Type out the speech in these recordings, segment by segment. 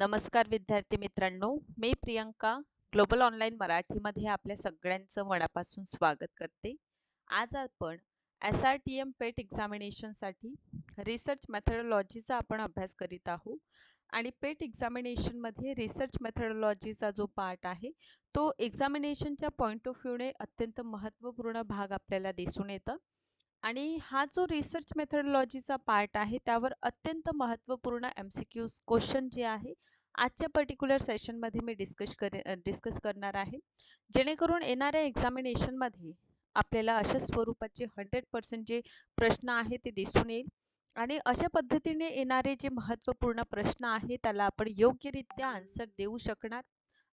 नमस्कार विद्यार्थी मित्रांनो मी प्रियंका ग्लोबल ऑनलाईन मराठीमध्ये आपल्या सगळ्यांचं मनापासून स्वागत करते. आज आपण S R T M PET एक्झामिनेशनसाठी research मेथडॉलॉजीचा आपण अभ्यास करीत आहोत. आणि पेट एक्झामिनेशनमध्ये रिसर्च मेथडॉलॉजीचा जो पार्ट आहे तो एक्झामिनेशनच्या पॉईंट ऑफ व्ह्यूने अत्यंत महत्त्वपूर्ण भाग आपल्याला दिसून येतं. आणि हा जो रिसर्च मेथडॉलॉजीचा पार्ट आहे त्यावर अत्यंत महत्त्वपूर्ण एम सी क्यूज क्वेश्चन जे आहे आजच्या पर्टिक्युलर सेशनमध्ये मी डिस्कश करे डिस्कस करणार आहे. जेणेकरून येणाऱ्या एक्झामिनेशनमध्ये आपल्याला अशा स्वरूपाचे हंड्रेड पर्सेंट जे प्रश्न आहे ते दिसून येईल. आणि अशा पद्धतीने येणारे जे महत्त्वपूर्ण प्रश्न आहे त्याला आपण योग्यरित्या आन्सर देऊ शकणार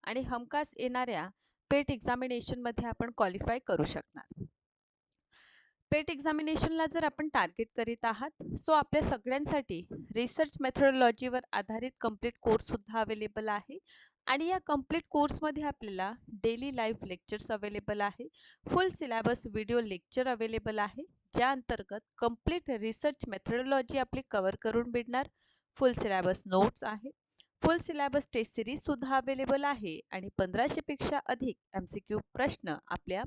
आणि हमखास येणाऱ्या पेट एक्झामिनेशनमध्ये आपण क्वालिफाय करू शकणार. पेट एक्झामिनेशनला जर आपण टार्गेट करीत आहात सो आपल्या सगळ्यांसाठी रिसर्च मेथडॉलॉजीवर आधारित कंप्लीट कोर्ससुद्धा अवेलेबल आहे. आणि या कंप्लीट कोर्समध्ये आपल्याला डेली लाईव्ह लेक्चर्स अवेलेबल आहे. Full syllabus video lecture available आहे. ज्या अंतर्गत कंप्लीट रिसर्च मेथडॉलॉजी आपली कवर करून मिळणार. फुल सिलेबस नोट्स आहे. फुल सिलेबस टेस्ट सिरीजसुद्धा अवेलेबल आहे. आणि पंधराशेपेक्षा अधिक एम सी क्यू प्रश्न आपल्या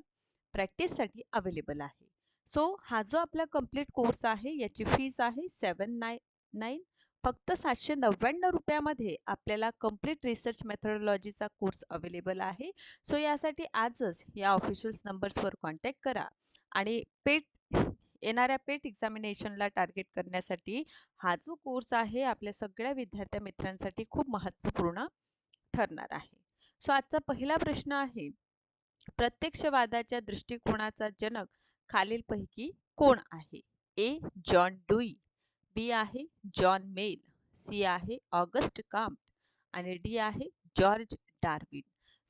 प्रॅक्टिससाठी अवेलेबल आहे. सो हा जो आपला कंप्लीट कोर्स आहे याची फीज आहे सेवन नाय नाईन. फक्त सातशे नव्याण्णव रुपयामध्ये आपल्याला कंप्लीट रिसर्च मेथडॉलॉजीचा कोर्स अवेलेबल आहे. सो यासाठी आजच या ऑफिशियल्स नंबर्सवर कॉन्टॅक्ट करा आणि पेट येणाऱ्या पेट एक्झामिनेशनला टार्गेट करण्यासाठी हा जो कोर्स आहे आपल्या सगळ्या विद्यार्थ्या मित्रांसाठी खूप महत्त्वपूर्ण ठरणार आहे. सो आजचा पहिला प्रश्न आहे प्रत्यक्षवादाच्या दृष्टिकोनाचा जनक खालीलपैकी कोण आहे? ए. John Dewey B. आहे. John Mill C. आहे. ऑगस्ट काम्ट आणि डी. आहे. George Darwin.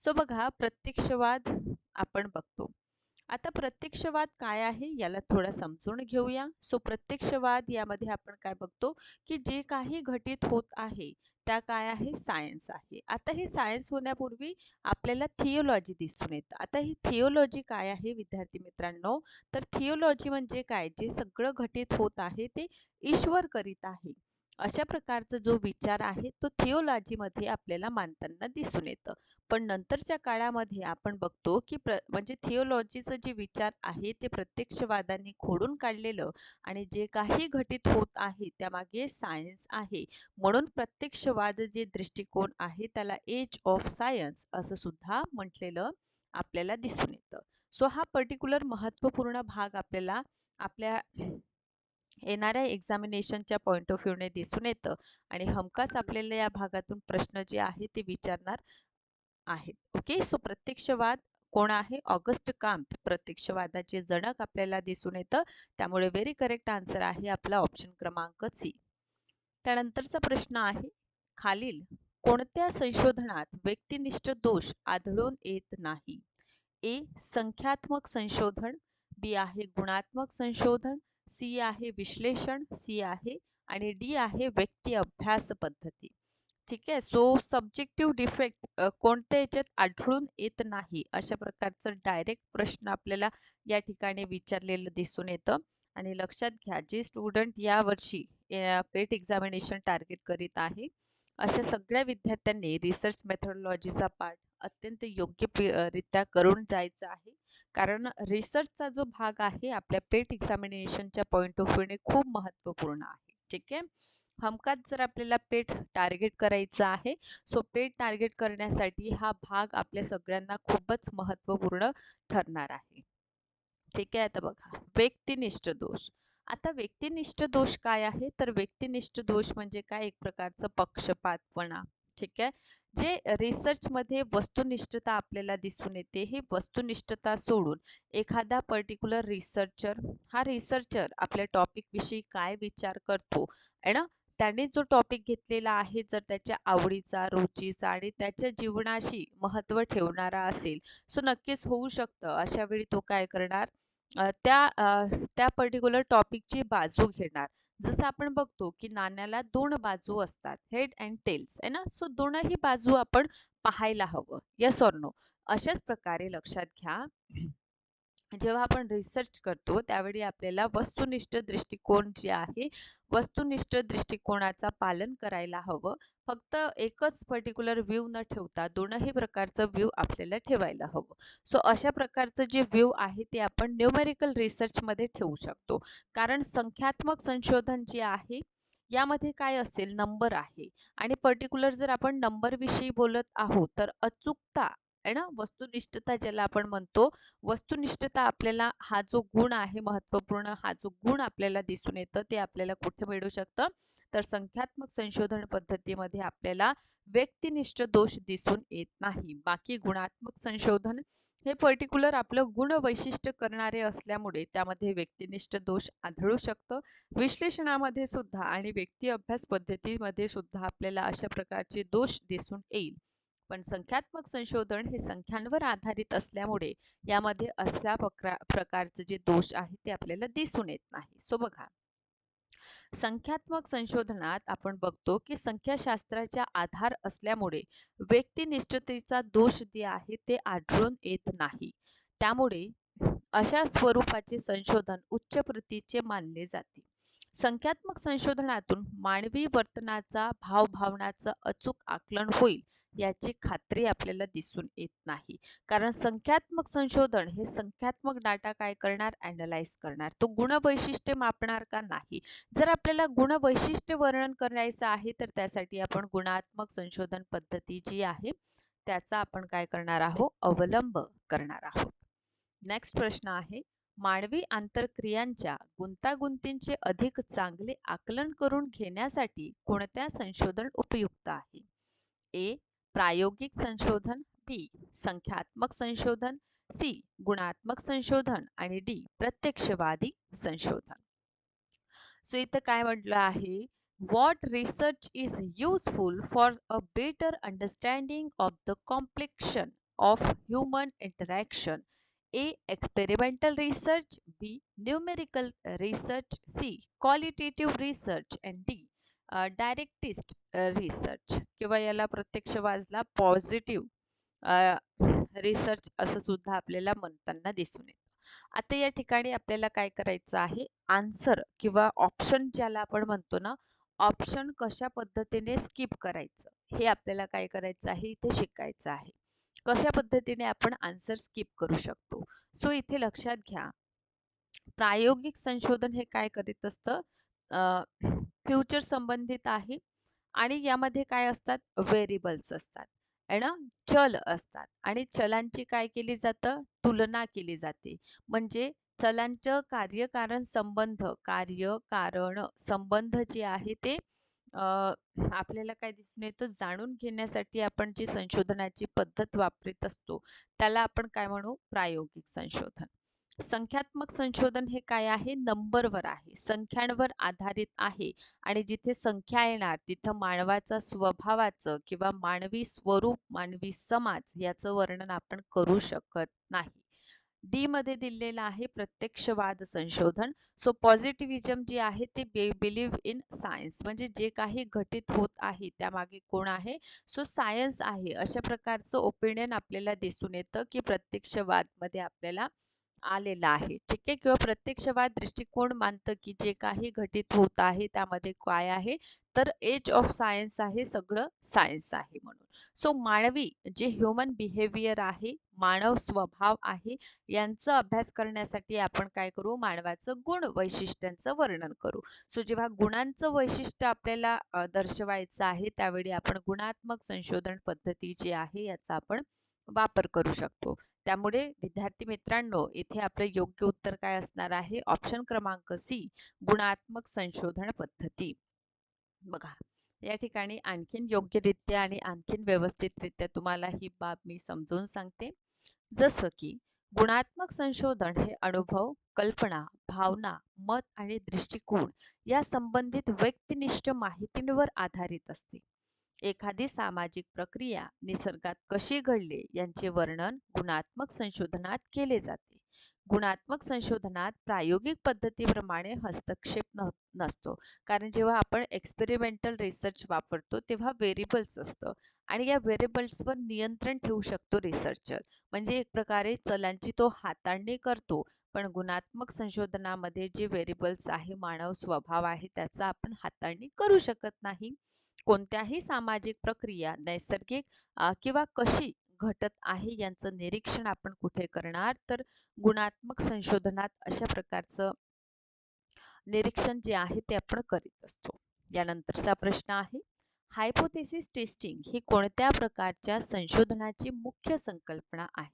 सो बघा प्रत्यक्षवाद आपण बघतो. आता प्रत्यक्षवाद काय आहे याला थोडा समजून घेऊया. सो प्रत्यक्षवाद यामध्ये आपण काय बघतो की जे काही घटित होत आहे त्या काय आहे? सायन्स आहे. आता हे सायन्स होण्यापूर्वी आपल्याला थिओलॉजी दिसून येतं. आता ही थिओलॉजी काय आहे विद्यार्थी मित्रांनो? तर थिओलॉजी म्हणजे काय? जे सगळं घटित होत आहे ते ईश्वर करीत आहे. अशा प्रकारचा जो विचार आहे तो थिओलॉजीमध्ये आपल्याला मानताना दिसून येतं. पण नंतरच्या काळामध्ये आपण बघतो की प्र म्हणजे थिओलॉजीचं जे विचार आहे ते प्रत्यक्षवादांनी खोडून काढलेलं आणि जे काही घटित होत आहे त्यामागे सायन्स आहे. म्हणून प्रत्यक्षवाद जे दृष्टिकोन आहे त्याला एज ऑफ सायन्स असं सुद्धा म्हटलेलं आपल्याला दिसून येतं. सो हा पर्टिक्युलर महत्त्वपूर्ण भाग आपल्याला आपल्या येणाऱ्या एक्झामिनेशनच्या पॉईंट ऑफ व्ह्यूने दिसून येतं. आणि हमखास आपल्याला या भागातून प्रश्न जे आहे ते विचारणार आहेत. ओके सो प्रत्यक्षवाद कोण आहे? ऑगस्ट कांत. प्रत्यक्षवादाचे जनक आपल्याला दिसून येतं. त्यामुळे व्हेरी करेक्ट आन्सर आहे आपला ऑप्शन क्रमांक सी त्यानंतरचा प्रश्न आहे खालील कोणत्या संशोधनात व्यक्तिनिष्ठ दोष आढळून येत नाही? ए संख्यात्मक संशोधन. बी आहे गुणात्मक संशोधन. सी आहे विश्लेषण सी आहे आणि डी आहे व्यक्ती अभ्यास पद्धती. ठीक आहे? सो सब्जेक्टिव्ह डिफेक्ट कोणत्या याच्यात आढळून येत नाही अशा प्रकारचं डायरेक्ट प्रश्न आपल्याला या ठिकाणी विचारलेलं दिसून येतं. आणि लक्षात घ्या जे स्टुडंट यावर्षी पेट एक्झामिनेशन टार्गेट करीत आहे अशा सगळ्या विद्यार्थ्यांनी रिसर्च मेथडॉलॉजीचा पार्ट अत्यंत योग्य रित्या करून जायचं आहे. कारण रिसर्चचा जो भाग आहे आपल्या पेट एक्झामिनेशनच्या पॉईंट ऑफ व्ह्यूने खूप महत्त्वपूर्ण आहे. ठीक आहे? हमखास जर आपल्याला पेट टार्गेट करायचं आहे सो पेट टार्गेट करण्यासाठी हा भाग आपल्या सगळ्यांना खूपच महत्त्वपूर्ण ठरणार आहे. ठीक आहे? आता बघा व्यक्तिनिष्ठ दोष. आता व्यक्तिनिष्ठ दोष काय आहे? तर व्यक्तिनिष्ठ दोष म्हणजे काय? एक प्रकारचं पक्षपातपणा. ठीक आहे. जे रिसर्चमध्ये वस्तुनिष्ठता आपल्याला दिसून येते ही वस्तुनिष्ठता सोडून एखादा पर्टिक्युलर रिसर्चर हा रिसर्चर आपल्या टॉपिक विषयी काय विचार करतो आहे ना? त्याने जो टॉपिक घेतलेला आहे जर त्याच्या आवडीचा रुचीचा आणि त्याच्या जीवनाशी महत्त्व ठेवणारा असेल सो नक्कीच होऊ शकतं. अशा वेळी तो काय करणार? त्या त्या पर्टिक्युलर टॉपिकची बाजू घेणार. जसं आपण बघतो की नाण्याला दोन बाजू असतात हेड अँड टेल्स आहे ना? सो दोनही बाजू आपण पाहायला हवं यस ऑर नो अशाच प्रकारे लक्षात घ्या. जेव्हा आपण रिसर्च करतो त्यावेळी आपल्याला वस्तुनिष्ठ दृष्टिकोन जे आहे वस्तुनिष्ठ दृष्टिकोनाचा पालन करायला हवं. फक्त एकच पर्टिक्युलर व्ह्यू न ठेवता दोनही प्रकारचं व्ह्यू आपल्याला ठेवायला हवं. सो अशा प्रकारचं जे व्ह्यू आहे ते आपण न्यूमेरिकल रिसर्चमध्ये ठेवू शकतो. कारण संख्यात्मक संशोधन जे आहे यामध्ये काय असेल? नंबर आहे. आणि पर्टिक्युलर जर आपण नंबरविषयी बोलत आहोत तर अचूकता आहे ना? वस्तुनिष्ठता ज्याला आपण म्हणतो वस्तुनिष्ठता आपल्याला हा जो गुण आहे महत्त्वपूर्ण हा जो गुण आपल्याला दिसून येतं ते आपल्याला कुठे मिळू शकतं? तर संख्यात्मक संशोधन पद्धतीमध्ये आपल्याला व्यक्तिनिष्ठ दोष दिसून येत नाही. बाकी गुणात्मक संशोधन हे पर्टिक्युलर आपलं गुण वैशिष्ट्य करणारे असल्यामुळे त्यामध्ये व्यक्तिनिष्ठ दोष आढळू शकतं. विश्लेषणामध्ये सुद्धा आणि व्यक्ती अभ्यास पद्धतीमध्ये सुद्धा आपल्याला अशा प्रकारचे दोष दिसून येईल. पण संख्यात्मक संशोधन हे संख्यांवर आधारित असल्यामुळे यामध्ये असल्या प्रकार प्रकारचे जे दोष आहे ते आपल्याला दिसून येत नाही. सो बघा. संख्यात्मक संशोधनात आपण बघतो की संख्याशास्त्राच्या आधार असल्यामुळे व्यक्तिनिष्ठतेचा दोष जे आहे ते आढळून येत नाही. त्यामुळे अशा स्वरूपाचे संशोधन उच्च प्रतीचे मानले जाते. संख्यात्मक संशोधनातून मानवी वर्तनाचा भावभावनाचं अचूक आकलन होईल याची खात्री आपल्याला दिसून येत नाही. कारण संख्यात्मक संशोधन हे संख्यात्मक डाटा काय करणार? अनालाइज करणार. तो गुणवैशिष्ट्य मापणार का नाही? जर आपल्याला गुणवैशिष्ट्य वर्णन करायचं आहे तर त्यासाठी आपण गुणात्मक संशोधन पद्धती जी आहे त्याचा आपण काय करणार आहोत? अवलंब करणार आहोत. नेक्स्ट प्रश्न आहे मानवी आंतरक्रियांच्या गुंतागुंतींचे अधिक चांगले आकलन करून घेण्यासाठी कोणत्या संशोधन उपयुक्त आहे? ए. प्रायोगिक संशोधन बी. संख्यात्मक संशोधन सी. गुणात्मक संशोधन आणि डी. प्रत्यक्षवादी संशोधन. सो इथं काय म्हटलं आहे? What research is useful for a better understanding of the complexion of human interaction A experimental research B numerical research C qualitative research and D directest research किंवा याला प्रत्यक्ष वाजला पॉझिटिव्ह रिसर्च असं सुद्धा आपल्याला म्हणताना दिसून येतं. आता या ठिकाणी आपल्याला काय करायचं आहे? आन्सर किंवा ऑप्शन ज्याला आपण म्हणतो ना ऑप्शन कशा पद्धतीने स्किप करायचं? हे आपल्याला काय करायचं आहे? इथे शिकायचं आहे. कशा पद्धतीने आपण आन्सर स्किप करू शकतो? सो इथे लक्षात घ्या. प्रायोगिक संशोधन हे काय करीत असतं? फ्युचर संबंधित आहे आणि यामध्ये काय असतात? व्हेरिएबल्स असतात. ना? चल असतात. आणि चलांची काय केली जातं? तुलना केली जाते. म्हणजे चलांचं कार्यकारण संबंध कार्य कारण संबंध जे आहे ते आपल्याला काय दिसून येतं? जाणून घेण्यासाठी आपण जी संशोधनाची पद्धत वापरत असतो त्याला आपण काय म्हणू? प्रायोगिक संशोधन. संख्यात्मक संशोधन हे काय आहे? नंबरवर आहे. संख्यांवर आधारित आहे. आणि जिथे संख्या येणार तिथं मानवाचा स्वभावाचं किंवा मानवी स्वरूप मानवी समाज याचं वर्णन आपण करू शकत नाही. डी मध्ये दिलेलं आहे प्रत्यक्षवाद संशोधन. सो पॉझिटिव्हिजम जे आहे ते बे बिलीव्ह इन सायन्स म्हणजे जे काही घटित होत आहे त्यामागे कोण आहे? सो सायन्स आहे. अशा प्रकारचं ओपिनियन आपल्याला दिसून येतं की प्रत्यक्षवादमध्ये आपल्याला आलेला आहे. ठीक आहे? किंवा प्रत्यक्षवाद दृष्टिकोन मानतं की जे काही घटित होत आहे त्यामध्ये काय आहे? तर एज ऑफ सायन्स आहे सगळं सायन्स आहे म्हणून. सो मानवी जे ह्युमन बिहेवियर आहे मानव स्वभाव आहे यांचा अभ्यास करण्यासाठी आपण काय करू? मानवाचं गुण वैशिष्ट्यांचं वर्णन करू. सो जेव्हा गुणांचं वैशिष्ट्य आपल्याला दर्शवायचं आहे त्यावेळी आपण गुणात्मक संशोधन पद्धती जी आहे याचा आपण वापर करू शकतो. त्यामुळे विद्यार्थी मित्रांनो इथे आपलं योग्य उत्तर काय असणार आहे? ऑप्शन क्रमांक सी गुणात्मक संशोधन पद्धती. बघा या ठिकाणी आणखीन योग्यरित्या आणि आणखीन व्यवस्थितरित्या तुम्हाला ही बाब मी समजून सांगते. जसं की गुणात्मक संशोधन हे अनुभव कल्पना भावना मत आणि दृष्टिकोन या संबंधित व्यक्तिनिष्ठ माहितींवर आधारित असते. एखादी सामाजिक प्रक्रिया निसर्गात कशी घडली यांचे वर्णन गुणात्मक संशोधनात केले जाते. गुणात्मक संशोधनात प्रायोगिक पद्धतीप्रमाणे हस्तक्षेप न नसतो. कारण जेव्हा आपण एक्सपेरिमेंटल रिसर्च वापरतो तेव्हा व्हेरिएबल्स असतं. आणि या व्हेरिएबल्सवर नियंत्रण ठेवू शकतो रिसर्चर म्हणजे एक प्रकारे चलांची तो हाताळणी करतो. पण गुणात्मक संशोधनामध्ये जे व्हेरिएबल्स आहे मानव स्वभाव आहे त्याचा आपण हाताळणी करू शकत नाही. कोणत्याही सामाजिक प्रक्रिया नैसर्गिक किंवा कशी घटत आहे यांचं निरीक्षण आपण कुठे करणार? तर गुणात्मक संशोधनात अशा प्रकारचं निरीक्षण जे आहे ते आपण करीत असतो. यानंतरचा प्रश्न आहे हायपोथेसिस टेस्टिंग ही कोणत्या प्रकारच्या संशोधनाची मुख्य संकल्पना आहे?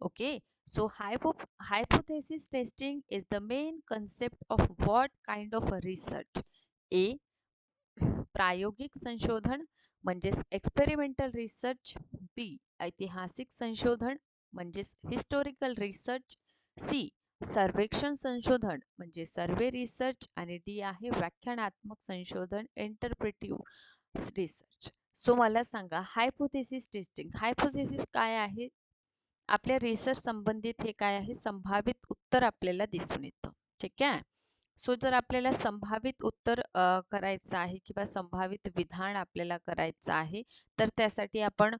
Okay so hypo hypothesis testing is the main concept of what kind of research? A प्रायोगिक संशोधन म्हणजेच एक्सपेरिमेंटल रिसर्च बी ऐतिहासिक संशोधन म्हणजेच हिस्टोरिकल रिसर्च सी सर्वेक्षण संशोधन म्हणजे सर्वे रिसर्च आणि डी आहे व्याख्यानात्मक संशोधन इंटरप्रेटिव्ह रिसर्च सो मला सांगा हायपोथेसिस टेस्टिंग हायपोथेसिस काय आहे? आपल्या रिसर्च संबंधित हे काय आहे? संभावित उत्तर आपल्याला दिसून येतं. ठीक आहे? सो जर आपल्याला संभावित उत्तर करायचं आहे किंवा संभावित विधान आपल्याला करायचं आहे तर त्यासाठी आपण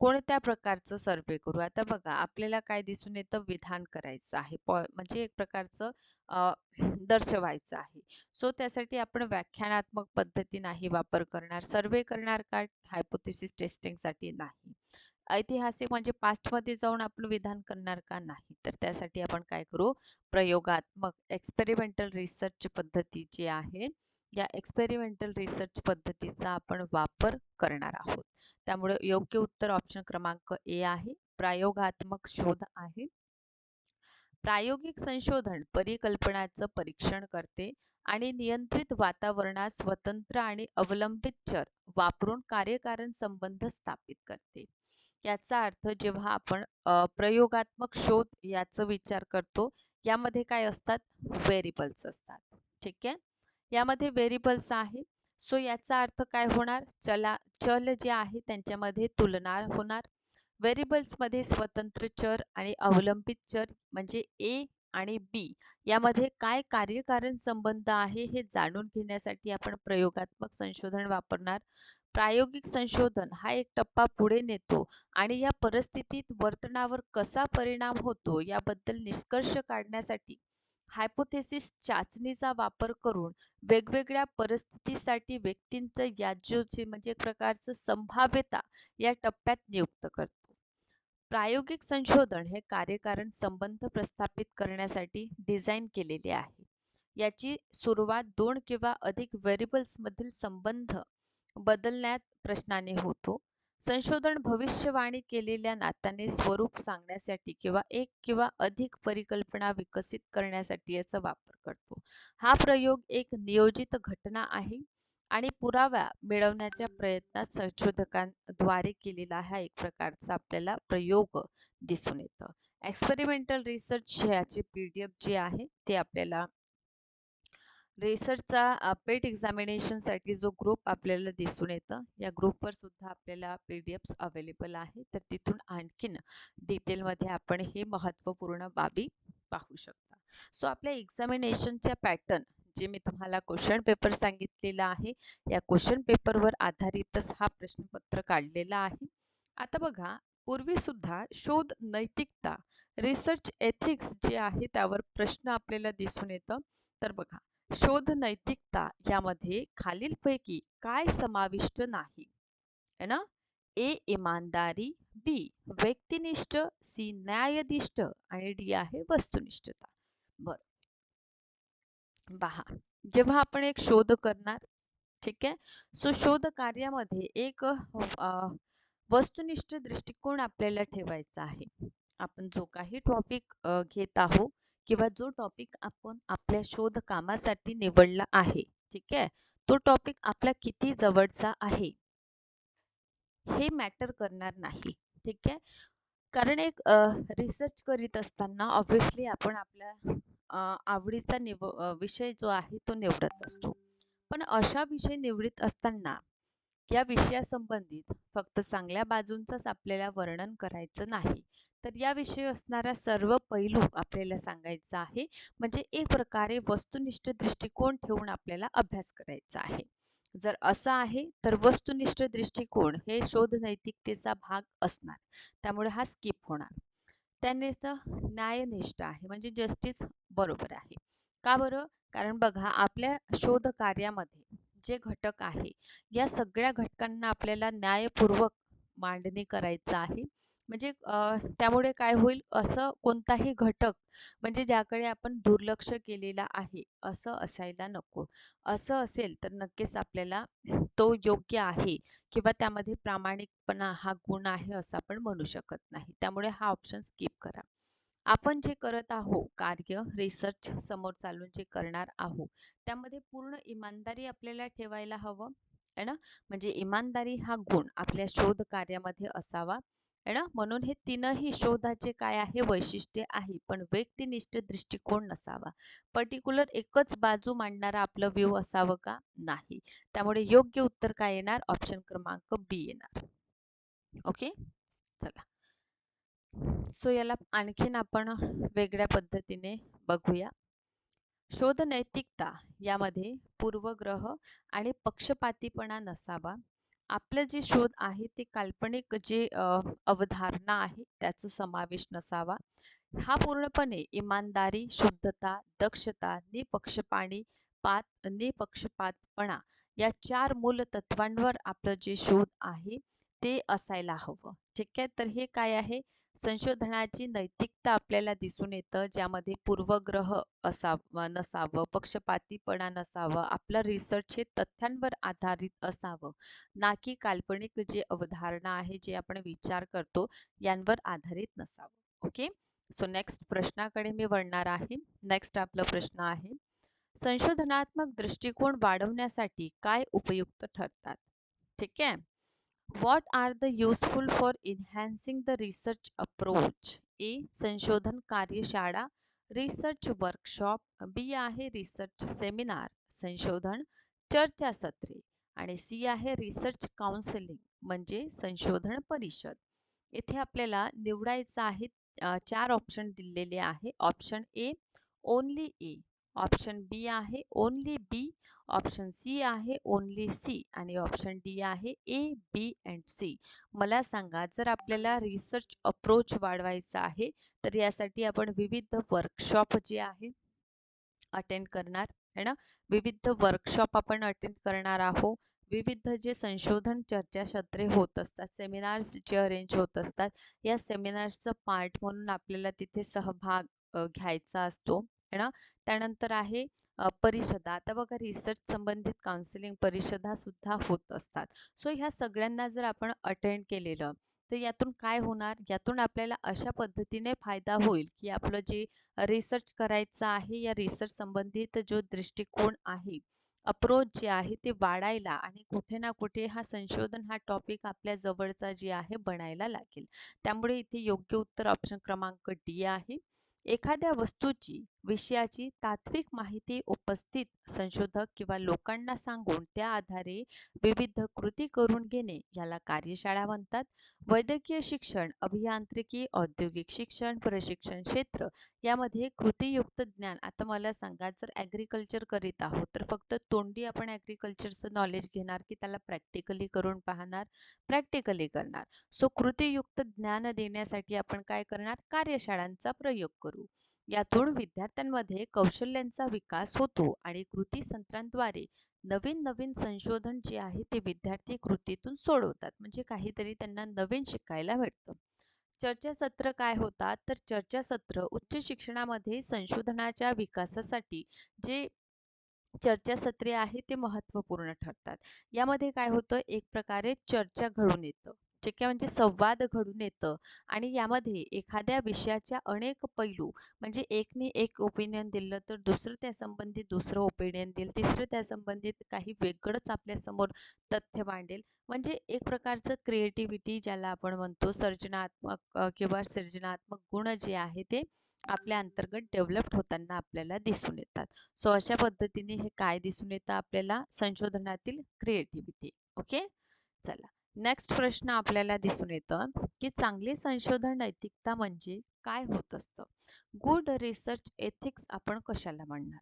कोणत्या प्रकारचं सर्वे करू? आता बघा आपल्याला काय दिसून येतं? विधान करायचं आहे. म्हणजे एक प्रकारचं दर्शवायचं आहे. सो त्यासाठी आपण व्याख्यानात्मक पद्धती नाही वापर करणार. सर्वे करणार का? हायपोथिसिस टेस्टिंगसाठी नाही. ऐतिहासिक म्हणजे पास्टमध्ये जाऊन आपण विधान करणार का नाही? तर त्यासाठी आपण काय करू? प्रयोगात्मक एक्सपेरिमेंटल रिसर्च पद्धती जी आहे या एक्सपेरिमेंटल रिसर्च पद्धतीचा आपण वापर करणार आहोत. त्यामुळे योग्य उत्तर ऑप्शन क्रमांक ए आहे प्रयोगात्मक शोध आहे. प्रायोगिक संशोधन परिकल्पनाचं परीक्षण करते आणि नियंत्रित वातावरणात स्वतंत्र आणि अवलंबित चर वापरून कार्यकारण संबंध स्थापित करते. याचा अर्थ जेव्हा आपण प्रयोगात्मक शोध याचा विचार करतो यामध्ये काय असतात? व्हेरिबल्स असतात. ठीक आहे? यामध्ये व्हेरिबल्स आहे. सो याचा अर्थ काय होणार? चला चल जे आहे त्यांच्यामध्ये तुलना होणार. व्हेरिबल्समध्ये स्वतंत्र चर आणि अवलंबित चर म्हणजे ए आणि बी यामध्ये काय कार्यकारण संबंध आहे हे जाणून घेण्यासाठी आपण प्रयोगात्मक संशोधन वापरणार. प्रायोगिक संशोधन हा एक टप्पा पुढे नेतो आणि या परिस्थितीत वर्तनावर कसा परिणाम होतो याबद्दल निष्कर्ष काढण्यासाठी हायपोथेसिस चाचणीचा वापर करून वेगवेगळ्या परिस्थितीसाठी व्यक्तींचं याज्योचे म्हणजे एक प्रकारचं संभाव्यता या टप्प्यात नियुक्त करतो. प्रायोगिक संशोधन हे कार्यकारण संबंध प्रस्थापित करण्यासाठी डिझाईन केलेले आहे. याची सुरुवात दोन किंवा अधिक व्हेरिबल्समधील संबंध बदलण्यात प्रश्नाने होतो. संशोधन भविष्यवाणी केलेल्या नात्याने स्वरूप सांगण्यासाठी किंवा एक किंवा अधिक परिकल्पना विकसित करण्यासाठी याचा वापर करतो. हा प्रयोग एक नियोजित घटना आहे आणि पुरावा मिळवण्याच्या प्रयत्नात संशोधकांद्वारे केलेला हा एक प्रकारचा आपल्याला प्रयोग दिसून येतं. एक्सपेरिमेंटल रिसर्च ह्याचे पी डी एफ जे आहे ते आपल्याला रेसरचा पेट एक्झामिनेशनसाठी जो ग्रुप आपल्याला दिसून येतं या ग्रुपवर सुद्धा आपल्याला पी डी एफ्स अवेलेबल आहे तर तिथून आणखीन डिटेलमध्ये आपण हे महत्त्वपूर्ण बाबी पाहू शकता. सो आपल्या एक्झामिनेशनच्या पॅटर्न जे मी तुम्हाला क्वेश्चन पेपर सांगितलेला आहे या क्वेश्चन पेपरवर आधारितच हा प्रश्नपत्र काढलेला आहे. आता बघा पूर्वी सुद्धा शोध नैतिकता रिसर्च एथिक्स जे आहे त्यावर प्रश्न आपल्याला दिसून येतं. तर बघा शोध नैतिकता यामध्ये खालीलपैकी काय समाविष्ट नाही? है ना? ए इमानदारी बी व्यक्तिनिष्ठ सी न्यायदिष्ट आणि डी आहे वस्तुनिष्ठता. बर. पहा जेव्हा आपण एक शोध करणार ठीक आहे? सो शोध कार्यामध्ये एक वस्तुनिष्ठ दृष्टिकोन आपल्याला ठेवायचा आहे. आपण जो काही टॉपिक घेत आहोत किंवा जो टॉपिक आपण आपल्या शोध कामासाठी निवडला आहे ठीक आहे? तो टॉपिक आपल्या किती जवळचा आहे? हे मॅटर करणार नाही ठीक आहे? कारण एक रिसर्च करीत असताना ऑब्व्हियसली आपण आपल्या आवडीचा निव विषय जो आहे तो निवडत असतो. पण अशा विषय निवडीत असताना या विषयासंबंधित फक्त चांगल्या बाजूंचंच आपल्याला वर्णन करायचं नाही. तर याविषयी असणारा सर्व पैलू आपल्याला सांगायचा आहे. म्हणजे एक प्रकारे वस्तुनिष्ठ दृष्टिकोन ठेवून आपल्याला अभ्यास करायचा आहे. जर असं आहे तर वस्तुनिष्ठ दृष्टिकोन हे शोध नैतिकतेचा भाग असणार. त्यामुळे हा स्किप होणार. त्याने न्यायनिष्ठ आहे. म्हणजे जस्टिस बरोबर आहे. का बरं? कारण बघा आपल्या शोध कार्यामध्ये जे घटक आहे या सगळ्या घटकांना आपल्याला न्यायपूर्वक मांडणी करायचं आहे. म्हणजे त्यामुळे काय होईल असं कोणताही घटक म्हणजे ज्याकडे आपण दुर्लक्ष केलेला आहे असं असायला नको. असं असेल तर नक्कीच आपल्याला तो योग्य आहे किंवा त्यामध्ये प्रामाणिकपणा हा गुण आहे असं आपण म्हणू शकत नाही. त्यामुळे हा ऑप्शन स्किप करा. आपण जे करत आहो कार्य रिसर्च समोर चालून जे करणार आहोत त्यामध्ये पूर्ण इमानदारी आपल्याला ठेवायला हवं आहे ना? म्हणजे इमानदारी हा गुण आपल्या शोध कार्यामध्ये असावा. आहे ना? म्हणून हे तीनही शोधाचे काय आहे? वैशिष्ट्य आहे. पण व्यक्तिनिष्ठ दृष्टिकोन नसावा. पर्टिक्युलर एकच बाजू मांडणारा आपलं व्ह्यू असावं का? नाही. त्यामुळे योग्य उत्तर काय येणार? ऑप्शन क्रमांक बी येणार. ओके चला. सो याला आणखीन आपण वेगळ्या पद्धतीने बघूया. शोध नैतिकता यामध्ये पूर्वग्रह आणि पक्षपातीपणा नसावा. आपलं जे शोध आहे ते काल्पनिक जे अवधारणा आहे त्याचा समावेश नसावा. हा पूर्णपणे इमानदारी शुद्धता दक्षता निपक्षपाणी पात निपक्षपातपणा या चार मूल तत्वांवर आपलं जे शोध आहे ते असायला हवं. ठीक आहे? तर हे काय आहे? संशोधनाची नैतिकता आपल्याला दिसून येतं ज्यामध्ये पूर्वग्रह असावं नसावं पक्षपातीपणा नसावं आपलं रिसर्च हे तथ्यांवर आधारित असावं. ना की काल्पनिक जे अवधारणा आहे जे आपण विचार करतो यांवर आधारित नसावं. ओके? सो नेक्स्ट प्रश्नाकडे मी वळणार आहे. नेक्स्ट आपला प्रश्न आहे संशोधनात्मक दृष्टिकोन वाढवण्यासाठी काय उपयुक्त ठरतात? ठीक आहे? What are the useful for enhancing the research approach A संशोधन कार्यशाळा रिसर्च वर्कशॉप बी आहे रिसर्च सेमिनार संशोधन चर्चासत्रे आणि सी आहे रिसर्च काउन्सिलिंग म्हणजे संशोधन परिषद इथे आपल्याला निवडायचं आहे चार ऑप्शन दिलेले आहे. Option A only A option B आहे ओनली बी ऑप्शन सी आहे ओनली सी आणि ऑप्शन डी आहे ए बी अँड सी मला सांगा जर आपल्याला रिसर्च अप्रोच वाढवायचा आहे तर यासाठी आपण विविध वर्कशॉप जे आहे अटेंड करणार है ना? विविध वर्कशॉप आपण अटेंड करणार आहोत विविध जे संशोधन चर्चासत्रे होत असतात सेमिनार्स जे अरेंज होत असतात या सेमिनार्सचं पार्ट म्हणून आपल्याला तिथे सहभाग घ्यायचा असतो. ना त्यानंतर आहे परिषदा. आता बघा रिसर्च संबंधित काउन्सिलिंग परिषदा सुद्धा होत असतात. सो ह्या सगळ्यांना जर आपण अटेंड केलेलं तर यातून काय होणार? यातून आपल्याला अशा पद्धतीने फायदा होईल की आपलं जे रिसर्च करायचं आहे या रिसर्च संबंधित जो दृष्टिकोन आहे अप्रोच जे आहे ते वाढायला आणि कुठे ना कुठे हा संशोधन हा टॉपिक आपल्या जवळचा जे आहे बनायला लागेल. त्यामुळे इथे योग्य उत्तर ऑप्शन क्रमांक डी आहे. एखाद्या वस्तूची विषयाची तात्विक माहिती उपस्थित संशोधक किंवा लोकांना सांगून त्या आधारे विविध कृती करून घेणे याला कार्यशाळा म्हणतात. वैद्यकीय शिक्षण अभियांत्रिकी औद्योगिक शिक्षण प्रशिक्षण क्षेत्र यामध्ये कृतीयुक्त ज्ञान. आता मला सांगा जर ॲग्रिकल्चर करीत आहोत तर फक्त तोंडी आपण ॲग्रिकल्चरचं नॉलेज घेणार की त्याला प्रॅक्टिकली करून पाहणार प्रॅक्टिकली करणार? सो कृतीयुक्त ज्ञान देण्यासाठी आपण काय करणार? कार्यशाळांचा प्रयोग करू. यातून विद्यार्थ्यांमध्ये कौशल्यांचा विकास होतो आणि कृती संत्रांद्वारे नवीन नवीन संशोधन जे आहे ते विद्यार्थी कृतीतून सोडवतात. म्हणजे काहीतरी त्यांना नवीन शिकायला भेटतं. चर्चासत्र काय होतात? तर चर्चासत्र उच्च शिक्षणामध्ये संशोधनाच्या विकासासाठी जे चर्चासत्रे आहे ते महत्त्वपूर्ण ठरतात. यामध्ये काय होतं? एक प्रकारे चर्चा घडून येतं. म्हणजे ठीक आहे म्हणजे संवाद घडून येतं. आणि यामध्ये एखाद्या विषयाच्या अनेक पैलू म्हणजे एकने एक ओपिनियन दिलं तर दुसरं त्या संबंधित दुसरं ओपिनियन देईल तिसरं त्या संबंधित काही वेगळंच आपल्यासमोर तथ्य मांडेल. म्हणजे एक प्रकारचं क्रिएटिव्हिटी ज्याला आपण म्हणतो सर्जनात्मक किंवा सर्जनात्मक गुण जे आहे ते आपल्या अंतर्गत डेव्हलप्ड होताना आपल्याला दिसून येतात. सो अशा पद्धतीने हे काय दिसून येतं आपल्याला? संशोधनातील क्रिएटिव्हिटी ओके चला. नेक्स्ट प्रश्न आपल्याला दिसून येतं की चांगली संशोधन नैतिकता म्हणजे काय होत असतं? गुड रिसर्च एथिक्स आपण कशाला म्हणणार?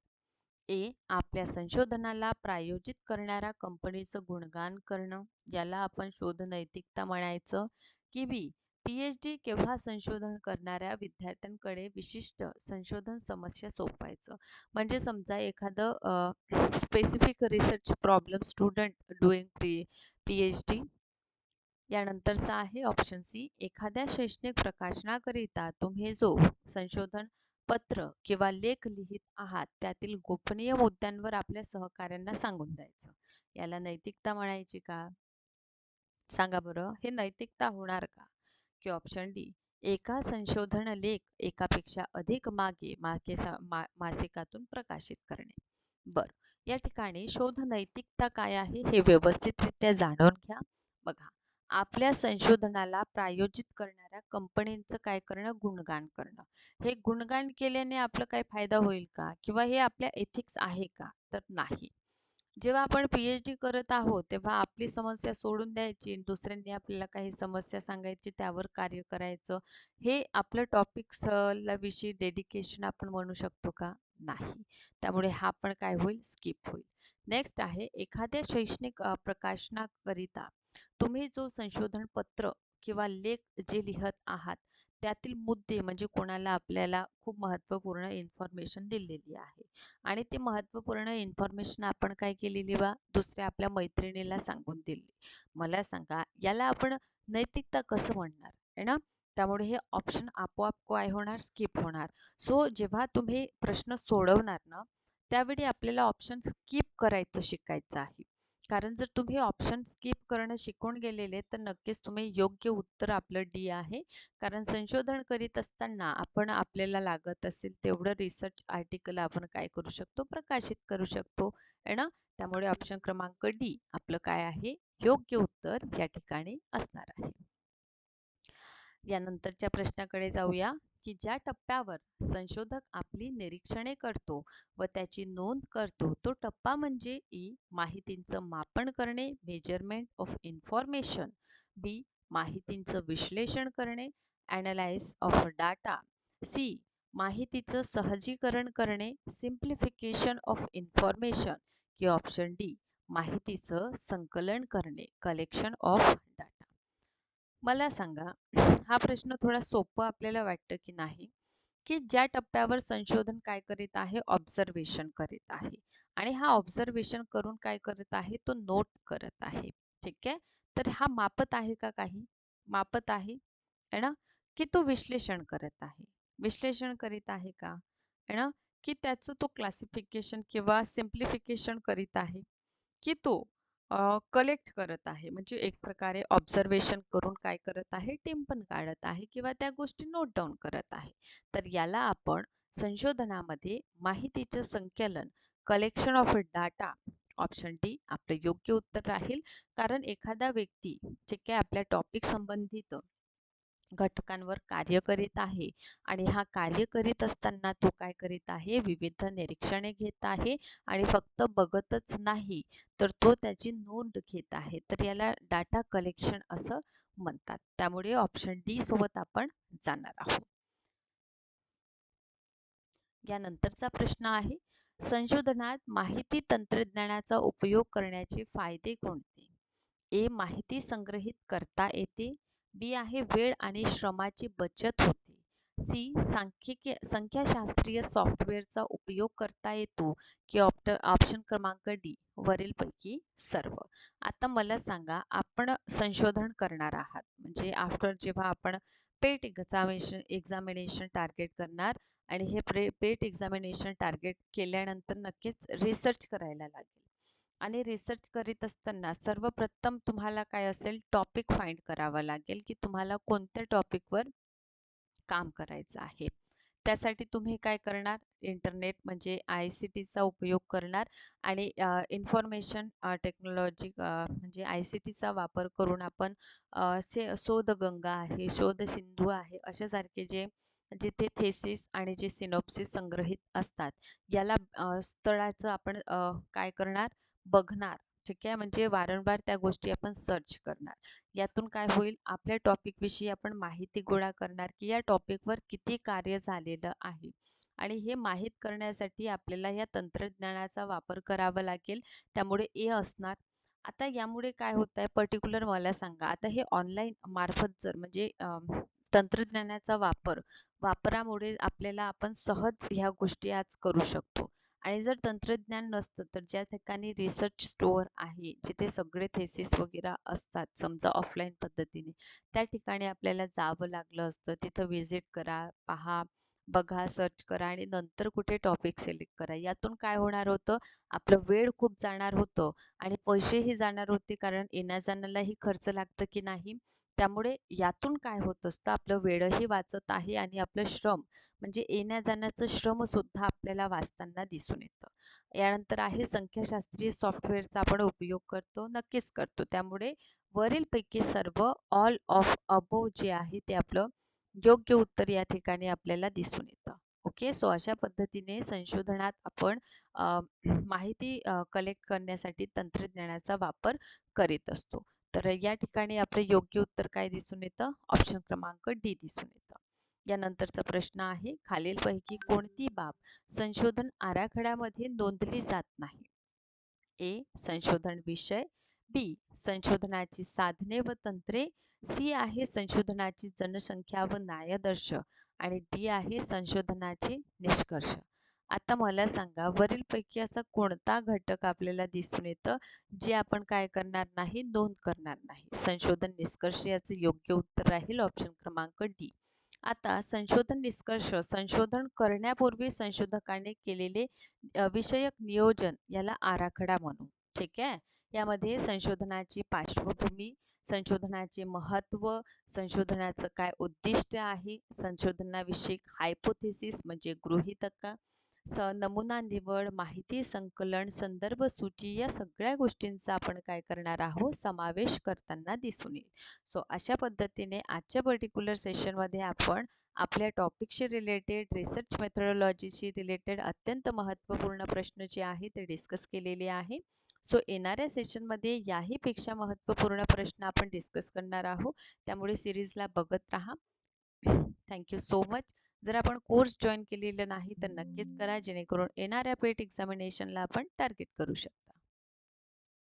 ए आपल्या संशोधनाला प्रायोजित करणाऱ्या कंपनीचं गुणगान करणं याला आपण शोध नैतिकता म्हणायचं. की बी पी एच डी केव्हा संशोधन करणाऱ्या विद्यार्थ्यांकडे विशिष्ट संशोधन समस्या सोपवायचं? म्हणजे समजा एखादं specific research problem student doing pre P H D यानंतरचा आहे ऑप्शन सी एखाद्या शैक्षणिक प्रकाशनाकरिता तुम्ही जो संशोधन पत्र किंवा लेख लिहित आहात त्यातील गोपनीय मुद्द्यांवर आपल्या सहकाऱ्यांना सांगून द्यायचं. याला नैतिकता म्हणायची का? सांगा बरं. हे नैतिकता होणार का? की ऑप्शन डी एका संशोधन लेख एकापेक्षा अधिक मागे मागे मा मासिकातून प्रकाशित करणे. बर. या ठिकाणी शोध नैतिकता काय आहे हे व्यवस्थितरित्या जाणून घ्या. बघा. आपल्या संशोधनाला प्रायोजित करणाऱ्या कंपनींचं काय करणं? गुणगान करणं. हे गुणगान केल्याने आपलं काय फायदा होईल का? किंवा हे आपल्या एथिक्स आहे का? तर नाही. जेव्हा आपण पी एच डी करत आहोत तेव्हा आपली समस्या सोडून द्यायची दुसऱ्यांनी आपल्याला काही समस्या सांगायची त्यावर कार्य करायचं हे आपलं टॉपिक्सला विषयी डेडिकेशन आपण म्हणू शकतो का? नाही. त्यामुळे हा पण काय होईल? स्किप होईल. नेक्स्ट आहे एखाद्या शैक्षणिक प्रकाशनाकरिता तुम्ही जो संशोधन पत्र किंवा लेख जे लिहत आहात त्यातील मुद्दे म्हणजे कोणाला आपल्याला खूप महत्त्वपूर्ण इन्फॉर्मेशन दिलेली आहे. आणि ते महत्त्वपूर्ण इन्फॉर्मेशन आपण काय केलेली बा? दुसऱ्या आपल्या मैत्रिणीला सांगून दिली. मला सांगा याला आपण नैतिकता कसं म्हणणार? आहे ना? त्यामुळे हे ऑप्शन आपोआप काय होणार? स्किप होणार. सो जेव्हा तुम्ही प्रश्न सोडवणार ना त्यावेळी आपल्याला ऑप्शन स्किप करायचं शिकायचं आहे. कारण जर तुम्ही ऑप्शन स्किप करणं शिकून गेलेले तर नक्कीच तुम्ही योग्य उत्तर आपलं डी आहे. कारण संशोधन करीत असताना आपण आपल्याला लागत असेल तेवढं रिसर्च आर्टिकल आपण काय करू शकतो? प्रकाशित करू शकतो. आहे ना? त्यामुळे ऑप्शन क्रमांक डी आपलं काय आहे? योग्य उत्तर या ठिकाणी असणार आहे. यानंतरच्या प्रश्नाकडे जाऊया. की ज्या टप्प्यावर संशोधक आपली निरीक्षणे करतो व त्याची नोंद करतो तो टप्पा म्हणजे ई माहितींचं मापन करणे मेजरमेंट ऑफ इन्फॉर्मेशन बी माहितींचं विश्लेषण करणे ॲनालाइज ऑफ डाटा सी माहितीचं सहजीकरण करणे सिम्प्लिफिकेशन ऑफ इन्फॉर्मेशन की ऑप्शन डी माहितीचं संकलन करणे कलेक्शन ऑफ डाटा. मला सांगा हा प्रश्न थोडा सोपं आपल्याला वाटतं की नाही की ज्या टप्प्यावर संशोधन काय करीत आहे ऑब्झर्वेशन करीत आहे आणि हा ऑब्झर्वेशन करून काय करत आहे तो नोट करत आहे. ठीक आहे? तर हा मापत आहे का काही? मापत आहे है ना? की तो विश्लेषण करत आहे. विश्लेषण करीत आहे का? है ना? की त्याचं तो क्लासिफिकेशन किंवा सिम्प्लिफिकेशन करीत आहे की तो कलेक्ट करत आहे. म्हणजे एक प्रकारे ऑब्झर्वेशन करून काय करत आहे टिंपण काढत आहे किंवा त्या गोष्टी नोट डाऊन करत आहे. तर याला आपण संशोधनामध्ये माहितीचं संकलन collection of data option D आपलं योग्य उत्तर राहील. कारण एखादा व्यक्ती जे काय आपल्या टॉपिक संबंधित घटकांवर कार्य करीत आहे आणि हा कार्य करीत असताना तो काय करीत आहे? विविध निरीक्षणे घेत आहे आणि फक्त बघतच नाही तर तो त्याची नोंद घेत आहे. तर याला डाटा कलेक्शन असं म्हणतात. त्यामुळे ऑप्शन डी सोबत आपण जाणार आहोत. यानंतरचा प्रश्न आहे संशोधनात माहिती तंत्रज्ञानाचा उपयोग करण्याचे फायदे कोणते? ए माहिती संग्रहित करता येते. बी आहे वेळ आणि श्रमाची बचत होते. सी. सांख्यिकी संख्याशास्त्रीय सॉफ्टवेअरचा उपयोग करता येतो. की ऑप्ट ऑप्शन क्रमांक डी वरीलपैकी सर्व. आता मला सांगा आपण संशोधन करणार आहात. म्हणजे आफ्टर जेव्हा आपण पेट एक्झामिनेशन एक्झामिनेशन टार्गेट करणार आणि हे प्रे पेट एक्झामिनेशन टार्गेट केल्यानंतर नक्कीच रिसर्च करायला लागेल. आणि रिसर्च करीत असताना सर्वप्रथम तुम्हाला काय असेल? टॉपिक फाइंड करावा लागेल की तुम्हाला कोणत्या टॉपिकवर काम करायचं आहे. त्यासाठी तुम्ही काय करणार? इंटरनेट म्हणजे आय सी टीचा उपयोग करणार आणि इन्फॉर्मेशन टेक्नॉलॉजी म्हणजे आय सी टीचा वापर करून आपण से शोधगंगा आहे शोध सिंधू आहे अशासारखे जे जिथे थेसिस आणि जे सिनोप्सिस संग्रहित असतात. याला स्थळाचं आपण काय करणार? बघणार ठीक आहे? म्हणजे वारंवार त्या गोष्टी आपण सर्च करणार. यातून काय होईल? आपल्या टॉपिकविषयी आपण माहिती गोळा करणार की या टॉपिकवर किती कार्य झालेलं आहे. आणि हे माहीत करण्यासाठी आपल्याला या तंत्रज्ञानाचा वापर करावा लागेल. त्यामुळे ए असणार. आता यामुळे काय होत आहे पर्टिक्युलर मला सांगा. आता हे ऑनलाईन मार्फत जर म्हणजे तंत्रज्ञानाचा वापर वापरामुळे आपल्याला आपण सहज ह्या गोष्टी आज करू शकतो. आणि जर तंत्रज्ञान नसतं तर ज्या ठिकाणी रिसर्च स्टोअर आहे जिथे सगळे थेसिस वगैरे असतात समजा ऑफलाईन पद्धतीने त्या ठिकाणी आपल्याला जावं लागलं असतं. तिथं व्हिजिट करा पहा. बघा सर्च करा आणि नंतर कुठे टॉपिक सिलेक्ट करा. यातून काय होणार होतं? आपलं वेळ खूप जाणार होतं आणि पैसेही जाणार होते कारण येण्या जाण्यालाही खर्च लागतं की नाही? त्यामुळे यातून काय होत असतं? आपलं वेळही वाचत आहे आणि आपलं श्रम म्हणजे येण्या जाण्याचं श्रमसुद्धा आपल्याला वाचताना दिसून येतं. यानंतर आहे संख्याशास्त्रीय सॉफ्टवेअरचा आपण उपयोग करतो नक्कीच करतो. त्यामुळे वरीलपैकी सर्व ऑल ऑफ अबो जे आहे ते आपलं योग्य उत्तर या ठिकाणी आपल्याला दिसून येतं. ओके सो अशा पद्धतीने संशोधनात आपण माहिती कलेक्ट करण्यासाठी तंत्रज्ञानाचा वापर करीत असतो. तर या ठिकाणी आपलं योग्य उत्तर काय दिसून येतं? ऑप्शन क्रमांक डी दिसून येतं. यानंतरचा प्रश्न आहे खालीलपैकी कोणती बाब संशोधन आराखड्यामध्ये नोंदली जात नाही? ए संशोधन विषय. बी संशोधनाची साधने व तंत्रे. सी आहे संशोधनाची जनसंख्या व न्यायदर्श आणि डी आहे संशोधनाचे निष्कर्ष. आता मला सांगा वरीलपैकी असा कोणता घटक आपल्याला दिसून येतं जे आपण काय करणार नाही नोंद करणार नाही? संशोधन निष्कर्ष याचं योग्य उत्तर राहील ऑप्शन क्रमांक डी आता संशोधन निष्कर्ष संशोधन करण्यापूर्वी संशोधकाने केलेले विषयक नियोजन याला आराखडा म्हणू. ठीक आहे? यामध्ये संशोधनाची पार्श्वभूमी संशोधनाचे महत्त्व संशोधनाचं काय उद्दिष्ट आहे संशोधनाविषयी हायपोथेसिस म्हणजे गृहितका स नमुना निवड माहिती संकलन संदर्भ सूची या सगळ्या गोष्टींचा आपण काय करणार आहोत? समावेश करताना दिसून येईल. सो अशा पद्धतीने आजच्या पर्टिक्युलर सेशनमध्ये आपण आपल्या टॉपिकशी रिलेटेड रिसर्च मेथडॉलॉजीशी रिलेटेड अत्यंत महत्त्वपूर्ण प्रश्न जे आहे ते डिस्कस केलेले आहे. सो येणाऱ्या सेशनमध्ये याहीपेक्षा महत्त्वपूर्ण प्रश्न आपण डिस्कस करणार आहोत. त्यामुळे सिरीजला बघत राहा. थँक्यू सो मच जर आपण कोर्स जॉईन केलेलं नाही तर नक्कीच करा जेणेकरून येणाऱ्या पेट एक्झामिनेशनला आपण टार्गेट करू शकतो